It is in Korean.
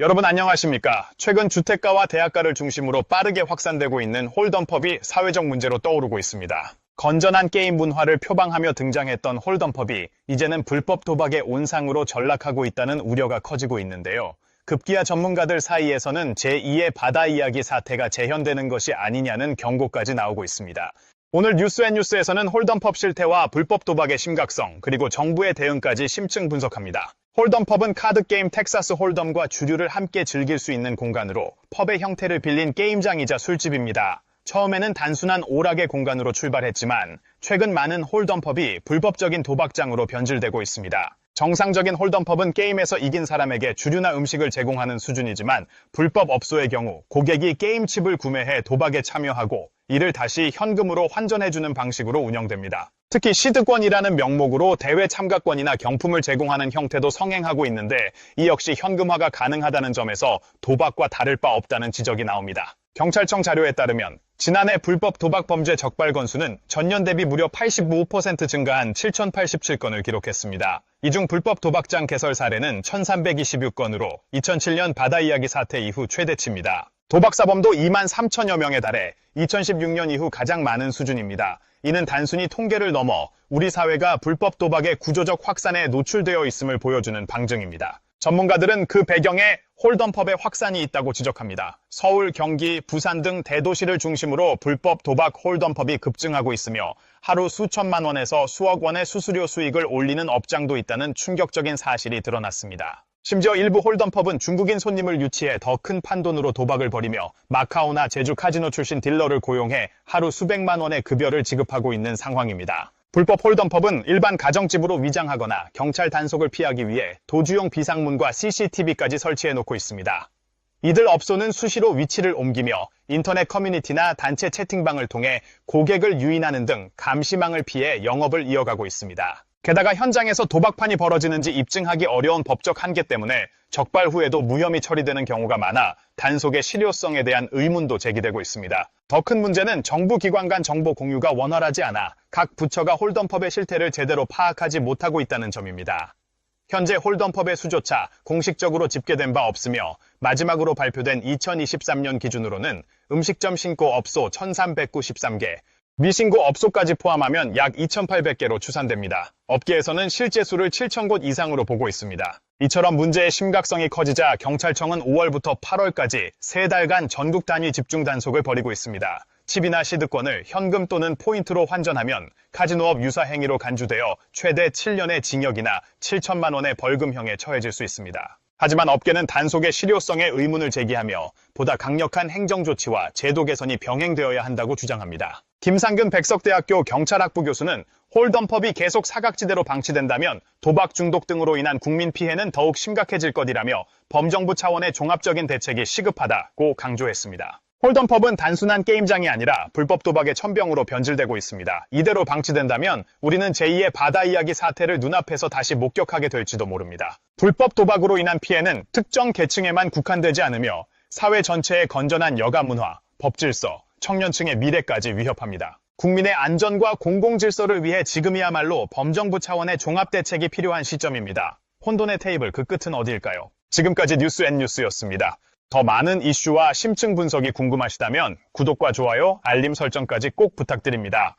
여러분 안녕하십니까? 최근 주택가와 대학가를 중심으로 빠르게 확산되고 있는 홀덤펍이 사회적 문제로 떠오르고 있습니다. 건전한 게임 문화를 표방하며 등장했던 홀덤펍이 이제는 불법 도박의 온상으로 전락하고 있다는 우려가 커지고 있는데요. 급기야 전문가들 사이에서는 제2의 바다 이야기 사태가 재현되는 것이 아니냐는 경고까지 나오고 있습니다. 오늘 뉴스앤뉴스에서는 홀덤펍 실태와 불법 도박의 심각성, 그리고 정부의 대응까지 심층 분석합니다. 홀덤펍은 카드 게임 텍사스 홀덤과 주류를 함께 즐길 수 있는 공간으로 펍의 형태를 빌린 게임장이자 술집입니다. 처음에는 단순한 오락의 공간으로 출발했지만 최근 많은 홀덤펍이 불법적인 도박장으로 변질되고 있습니다. 정상적인 홀덤펍은 게임에서 이긴 사람에게 주류나 음식을 제공하는 수준이지만 불법 업소의 경우 고객이 게임칩을 구매해 도박에 참여하고 이를 다시 현금으로 환전해주는 방식으로 운영됩니다. 특히 시드권이라는 명목으로 대회 참가권이나 경품을 제공하는 형태도 성행하고 있는데 이 역시 현금화가 가능하다는 점에서 도박과 다를 바 없다는 지적이 나옵니다. 경찰청 자료에 따르면 지난해 불법 도박 범죄 적발 건수는 전년 대비 무려 85% 증가한 7,087건을 기록했습니다. 이 중 불법 도박장 개설 사례는 1,326건으로 2007년 바다 이야기 사태 이후 최대치입니다. 도박사범도 2만 3천여 명에 달해 2016년 이후 가장 많은 수준입니다. 이는 단순히 통계를 넘어 우리 사회가 불법 도박의 구조적 확산에 노출되어 있음을 보여주는 방증입니다. 전문가들은 그 배경에 홀덤펍의 확산이 있다고 지적합니다. 서울, 경기, 부산 등 대도시를 중심으로 불법 도박 홀덤펍이 급증하고 있으며 하루 수천만 원에서 수억 원의 수수료 수익을 올리는 업장도 있다는 충격적인 사실이 드러났습니다. 심지어 일부 홀덤펍은 중국인 손님을 유치해 더 큰 판돈으로 도박을 벌이며 마카오나 제주 카지노 출신 딜러를 고용해 하루 수백만 원의 급여를 지급하고 있는 상황입니다. 불법 홀덤펍은 일반 가정집으로 위장하거나 경찰 단속을 피하기 위해 도주용 비상문과 CCTV까지 설치해 놓고 있습니다. 이들 업소는 수시로 위치를 옮기며 인터넷 커뮤니티나 단체 채팅방을 통해 고객을 유인하는 등 감시망을 피해 영업을 이어가고 있습니다. 게다가 현장에서 도박판이 벌어지는지 입증하기 어려운 법적 한계 때문에 적발 후에도 무혐의 처리되는 경우가 많아 단속의 실효성에 대한 의문도 제기되고 있습니다. 더 큰 문제는 정부 기관 간 정보 공유가 원활하지 않아 각 부처가 홀덤펍의 실태를 제대로 파악하지 못하고 있다는 점입니다. 현재 홀덤펍의 수조차 공식적으로 집계된 바 없으며 마지막으로 발표된 2023년 기준으로는 음식점 신고 업소 1393개, 미신고 업소까지 포함하면 약 2,800개로 추산됩니다. 업계에서는 실제 수를 7,000곳 이상으로 보고 있습니다. 이처럼 문제의 심각성이 커지자 경찰청은 5월부터 8월까지 3달간 전국 단위 집중 단속을 벌이고 있습니다. 칩이나 시드권을 현금 또는 포인트로 환전하면 카지노업 유사 행위로 간주되어 최대 7년의 징역이나 7천만 원의 벌금형에 처해질 수 있습니다. 하지만 업계는 단속의 실효성에 의문을 제기하며 보다 강력한 행정 조치와 제도 개선이 병행되어야 한다고 주장합니다. 김상근 백석대학교 경찰학부 교수는 홀덤펍이 계속 사각지대로 방치된다면 도박 중독 등으로 인한 국민 피해는 더욱 심각해질 것이라며 범정부 차원의 종합적인 대책이 시급하다고 강조했습니다. 홀덤펍은 단순한 게임장이 아니라 불법 도박의 천병으로 변질되고 있습니다. 이대로 방치된다면 우리는 제2의 바다 이야기 사태를 눈앞에서 다시 목격하게 될지도 모릅니다. 불법 도박으로 인한 피해는 특정 계층에만 국한되지 않으며 사회 전체의 건전한 여가 문화, 법 질서, 청년층의 미래까지 위협합니다. 국민의 안전과 공공질서를 위해 지금이야말로 범정부 차원의 종합대책이 필요한 시점입니다. 혼돈의 테이블 그 끝은 어디일까요? 지금까지 뉴스 앤 뉴스였습니다. 더 많은 이슈와 심층 분석이 궁금하시다면 구독과 좋아요, 알림 설정까지 꼭 부탁드립니다.